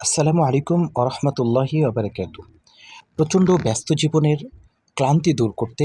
আসসালামু আলাইকুম আরহামতুল্লাহি আবরকাত প্রচণ্ড ব্যস্ত জীবনের ক্লান্তি দূর করতে,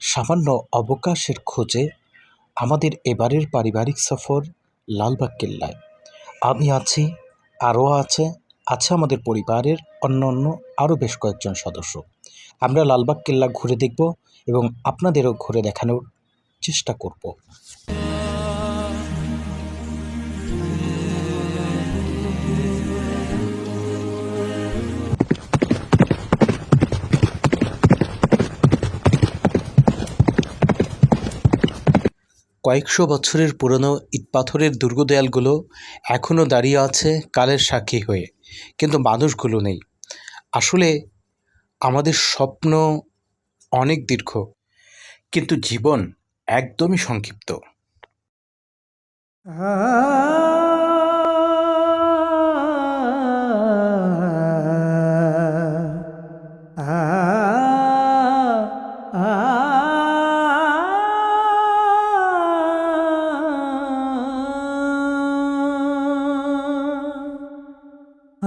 সামান্য অবকাশের খোঁজে আমাদের এবারের পারিবারিক সফর লালবাগ কেল্লায় আমি আছি, আরও আছে আছে আমাদের পরিবারের অন্য অন্য আরও বেশ কয়েকজন সদস্য। আমরা লালবাগ কেল্লা ঘুরে দেখব এবং আপনাদেরও ঘুরে দেখানোর চেষ্টা করব। কয়েকশো বছরের পুরনো ইটপাথরের দুর্গদেয়ালগুলো এখনও দাঁড়িয়ে আছে কালের সাক্ষী হয়ে, কিন্তু মানুষগুলো নেই। আসলে আমাদের স্বপ্ন অনেক দীর্ঘ, কিন্তু জীবন একদমই সংক্ষিপ্ত।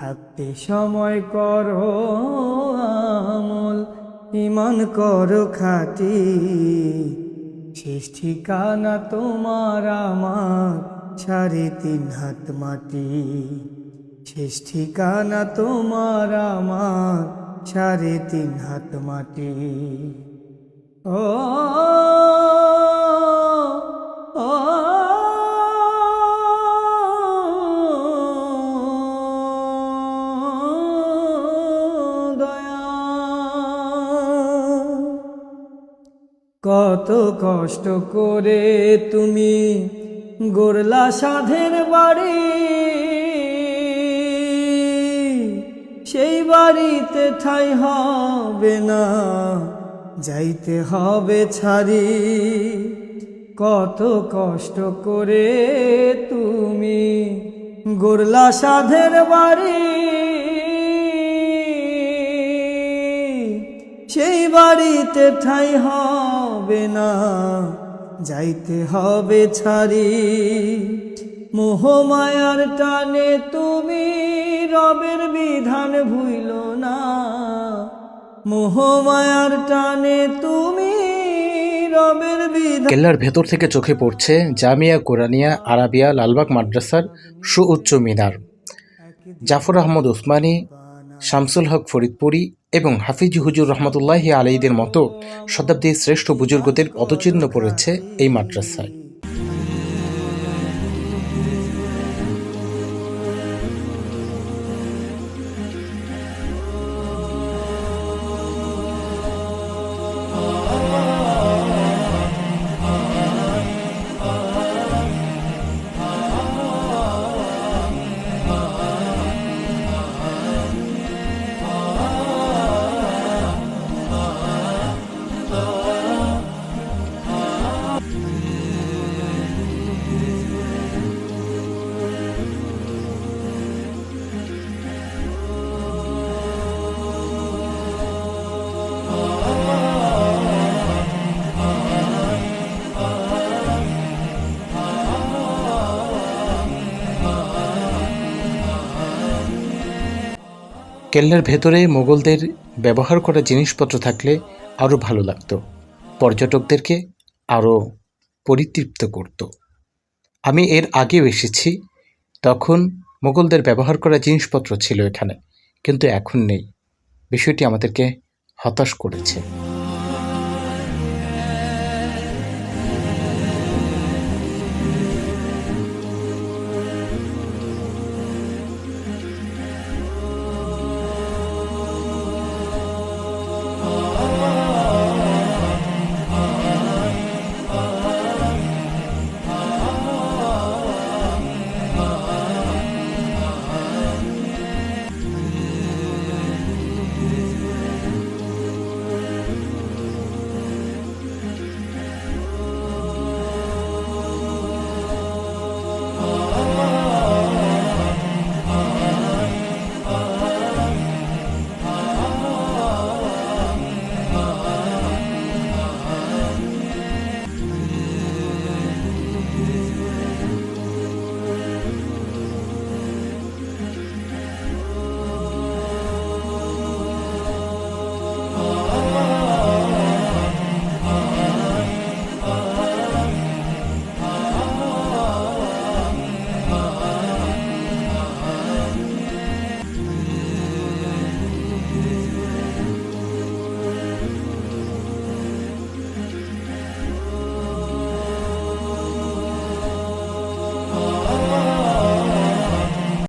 থাকতে সময় করো আমল, ইমান করো খাটি। শেষ ঠিকানা তোমার আমার, সাড়ে তিন হাত মাটি। শেষ ঠিকানা তোমার আমার, সাড়ে তিন হাত মাটি। ও ও কত কষ্ট করে তুমি গোরলা সাধের বাড়ি। সেই বাড়িতে ঠাই হবে না, যাইতে হবে ছাড়ি। কত কষ্ট করে তুমি গোরলা সাধের বাড়ি। সেই বাড়িতে ঠাই হবে না, যাইতে হবে ছাড়ি। মোহমায়ার টানে তুমি রবের বিধান ভুইল না মোহমায়ার টানে তুমি রবের কেল্লার ভেতর থেকে চোখে পড়ছে জামিয়া কোরআনিয়া আরাবিয়া লালবাগ মাদ্রাসার সুউচ্চ মিনার। জাফর আহমদ ওসমানী, শামসুল হক ফরিদপুরি এবং হাফিজ হুজুর রহমতুল্লাহ আলাইদের মতো শতাব্দীর শ্রেষ্ঠ বুজুর্গদের পদচিহ্ন পড়েছে এই মাদ্রাসায়। কেল্লার ভেতরে মোগলদের ব্যবহার করা জিনিসপত্র থাকলে আরও ভালো লাগত। পর্যটকদেরকে আরও পরিতৃপ্ত করত। আমি এর আগেও এসেছি, তখন মোগলদের ব্যবহার করা জিনিসপত্র ছিল এখানে, কিন্তু এখন নেই। বিষয়টি আমাদেরকে হতাশ করেছে।